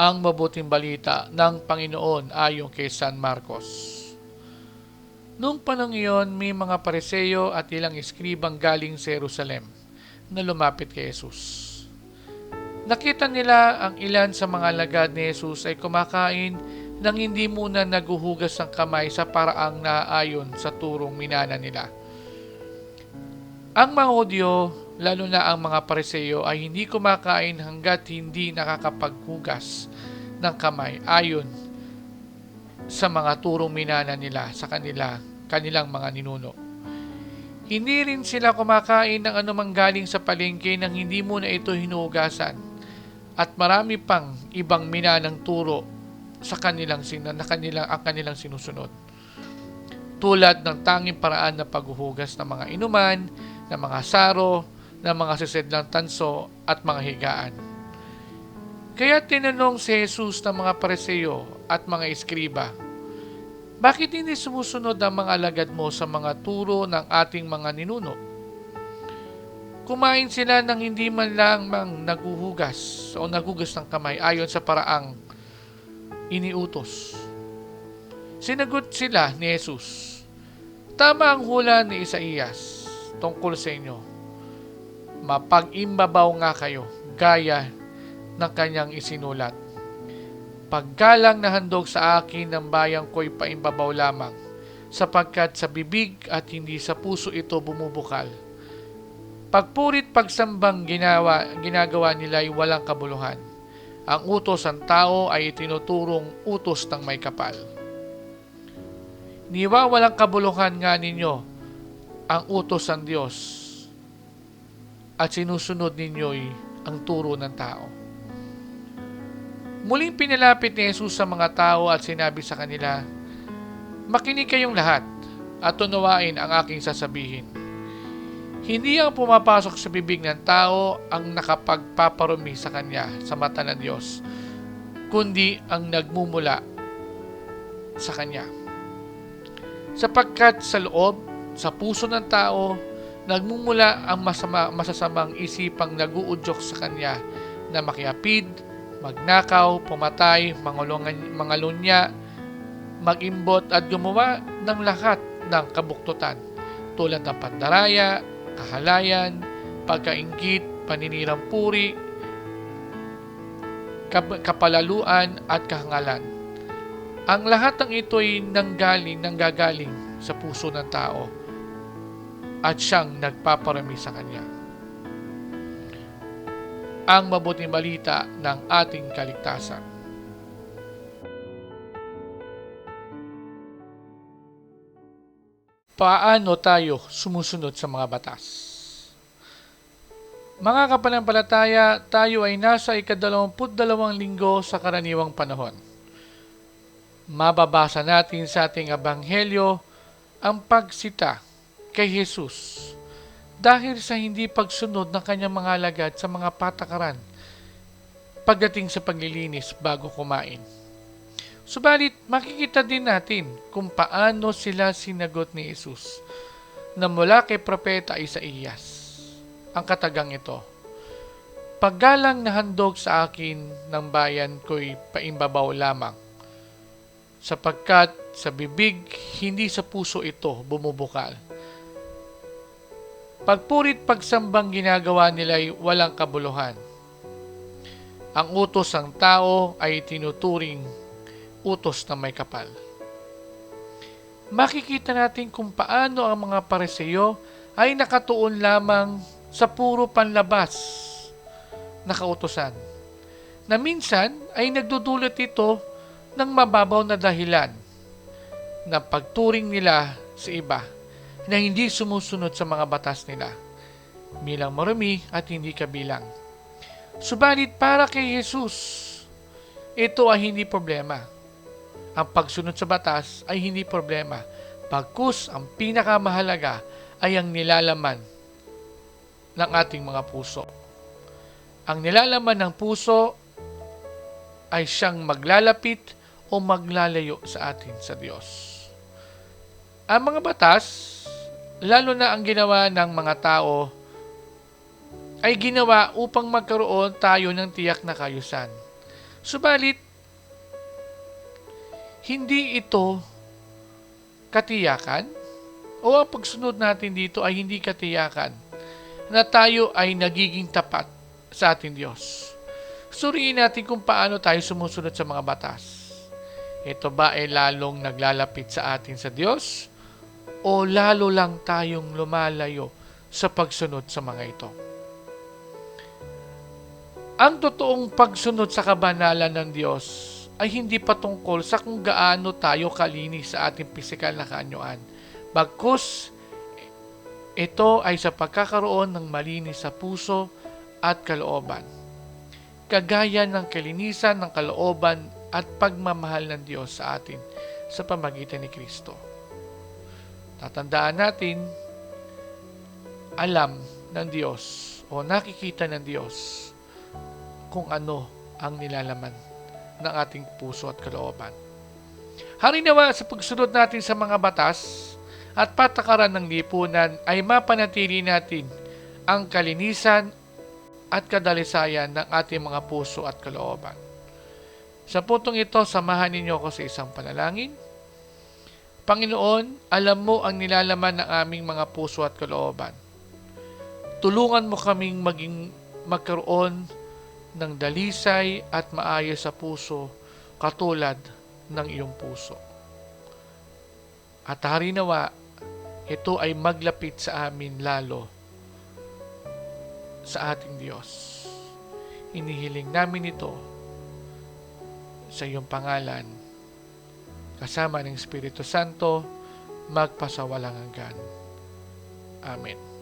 Ang mabuting balita ng Panginoon ayon kay San Marcos. Noong panang iyon, may mga pareseyo at ilang eskribang galing sa Jerusalem na lumapit kay Jesus. Nakita nila ang ilan sa mga lagad ni Jesus ay kumakain nang hindi muna naguhugas ng kamay sa paraang naayon sa turong minana nila. Ang mga Hudyo, lalo na ang mga pareseyo, ay hindi kumakain hanggat hindi nakakapaghugas ng kamay ayon sa mga turong minana nila sa kanila, kanilang mga ninuno. Hindi rin sila kumakain ng anumang galing sa palengke nang hindi muna ito hinugasan at marami pang ibang minanang turo sa kanilang sinan na kanilang ang kanilang sinusunod. Tulad ng tanging paraan na paghuhugas ng mga inuman, ng mga saro, ng mga sisidlang tanso at mga higaan. Kaya tinanong si Jesus ng mga pareseyo at mga eskriba, Bakit hindi sumusunod ang mga alagad mo sa mga turo ng ating mga ninuno? Kumain sila ng hindi man lang mang naguhugas o nagugas ng kamay ayon sa paraang iniutos. Sinagot sila ni Jesus, Tama ang hula ni Isaías tungkol sa inyo. Mapag-imbabaw nga kayo, gaya ng kanyang isinulat. Paggalang na handog sa akin ng bayang ko'y paimbabaw lamang, sapagkat sa bibig at hindi sa puso ito bumubukal. Pagpurit pagsambang ginawa, ginagawa nila ay walang kabuluhan. Ang utos ng tao ay itinuturong utos ng may kapal. Niwa walang kabuluhan nga ninyo ang utos ng Diyos at sinusunod ninyo'y ang turo ng tao. Muling pinalapit ni Jesus sa mga tao at sinabi sa kanila, Makinig kayong lahat at tunawain ang aking sasabihin. Hindi ang pumapasok sa bibig ng tao ang nakapagpaparumi sa kanya sa mata ng Diyos, kundi ang nagmumula sa kanya. Sapagkat sa loob, sa puso ng tao, nagmumula ang masama, masasamang isipang naguudyok sa kanya na makiapid, magnakaw, pumatay, mangulungan, mangalunya, magimbot at gumawa ng lahat ng kabuktutan tulad ng pandaraya, kahalayan, pagkaingit, paninirang puri, kap- kapalaluan at kahangalan. Ang lahat ng ito ay nanggaling, nanggagaling sa puso ng tao at siyang nagpaparami sa kanya. Ang mabuting balita ng ating kaligtasan. Paano tayo sumusunod sa mga batas? Mga kapanampalataya, tayo ay nasa ikadalawamput dalawang linggo sa karaniwang panahon. Mababasa natin sa ating abanghelyo ang pagsita kay Jesus dahil sa hindi pagsunod ng kanyang mga alagad sa mga patakaran pagdating sa paglilinis bago kumain. Subalit, makikita din natin kung paano sila sinagot ni Jesus na mula kay Propeta Isaías. Ang katagang ito, Paggalang na handog sa akin ng bayan ko'y paimbabaw lamang, sapagkat sa bibig, hindi sa puso ito bumubukal. Pagpurit pagsambang ginagawa nila'y walang kabuluhan. Ang utos ng tao ay tinuturing utos na may kapal. Makikita natin kung paano ang mga pareseyo ay nakatuon lamang sa puro panlabas na kautosan, na minsan ay nagdudulot ito ng mababaw na dahilan na pagturing nila sa iba na hindi sumusunod sa mga batas nila, bilang marumi at hindi kabilang. Subalit para kay Jesus, ito ay hindi problema. Ang pagsunod sa batas ay hindi problema. Pagkus ang pinakamahalaga ay ang nilalaman ng ating mga puso. Ang nilalaman ng puso ay siyang maglalapit o maglalayo sa atin sa Diyos. Ang mga batas, lalo na ang ginawa ng mga tao, ay ginawa upang magkaroon tayo ng tiyak na kayusan. Subalit, hindi ito katiyakan o ang pagsunod natin dito ay hindi katiyakan na tayo ay nagiging tapat sa ating Diyos. Suriin natin kung paano tayo sumusunod sa mga batas. Ito ba ay lalong naglalapit sa atin sa Diyos o lalo lang tayong lumalayo sa pagsunod sa mga ito? Ang totoong pagsunod sa kabanalan ng Diyos ay hindi patungkol sa kung gaano tayo kalinis sa ating pisikal na kaanyuan. Bagkus, ito ay sa pagkakaroon ng malinis sa puso at kalooban. Kagaya ng kalinisan ng kalooban at pagmamahal ng Diyos sa atin sa pamagitan ni Kristo. Tatandaan natin, alam ng Diyos o nakikita ng Diyos kung ano ang nilalaman ng ating puso at kalooban. Harinawa sa pagsunod natin sa mga batas at patakaran ng lipunan ay mapanatili natin ang kalinisan at kadalisayan ng ating mga puso at kalooban. Sa puntong ito, samahan ninyo ako sa isang panalangin. Panginoon, alam mo ang nilalaman ng aming mga puso at kalooban. Tulungan mo kaming maging magkaroon ng dalisay at maayos sa puso katulad ng iyong puso. At harinawa, ito ay maglapit sa amin lalo sa ating Diyos. Inihiling namin ito sa iyong pangalan kasama ng Espiritu Santo magpasawalang hanggan. Amen.